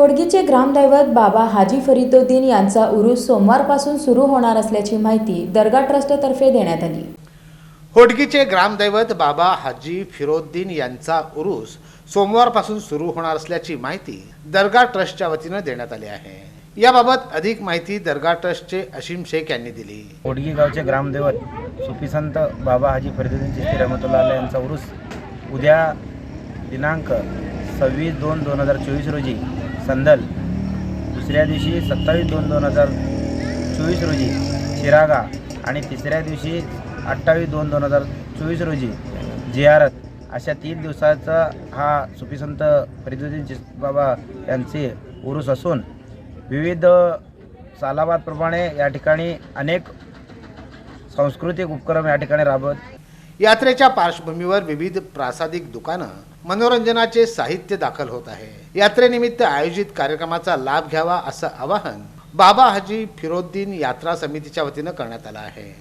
होडगीचे ग्रामदैवत बाबा हाजी फरीदुद्दीन यांचा उरूस सोमवारपासून सुरू होणार असल्याची माहिती दर्गा ट्रस्टतर्फे देण्यात आली. होडगीचे ग्रामदैवत बाबा हाजी फिरोद्दीन यांचा उरूस सोमवारपासून सुरू होणार असल्याची माहिती दर्गा ट्रस्टच्या वतीनं देण्यात आली आहे. याबाबत अधिक माहिती दर्गा ट्रस्टचे अशीम शेख यांनी दिली. ओडगी गावचे ग्रामदैवत सुफीसंत बाबा हाजी फरीदुद्दीन चिश्ती रहमतुल्ला यांचा उरूस उद्या दिनांक सव्वीस दोन दोन हजार चोवीस रोजी संदल दुसऱ्या दिवशी सत्तावीस दोन दोन हजार चोवीस रोजी शिरागा आणि तिसऱ्या दिवशी अठ्ठावीस दोन दोन हजार चोवीस रोजी जियारत. अशा तीन दिवसाचा हा सुफीसंत फरीदुद्दीन चिस बाबा यांचे उरुस असून विविध सालाबादप्रमाणे या ठिकाणी अनेक सांस्कृतिक उपक्रम या ठिकाणी राबवत यात्रेच्या पार्श्वभूमीवर विविध प्रासादिक दुकानं मनोरंजनाचे साहित्य दाखल होत आहे. यात्रेनिमित्त आयोजित कार्यक्रमाचा लाभ घ्यावा असं आवाहन बाबा हाजी फिरोद्दीन यात्रा समितीच्या वतीनं करण्यात आलं आहे.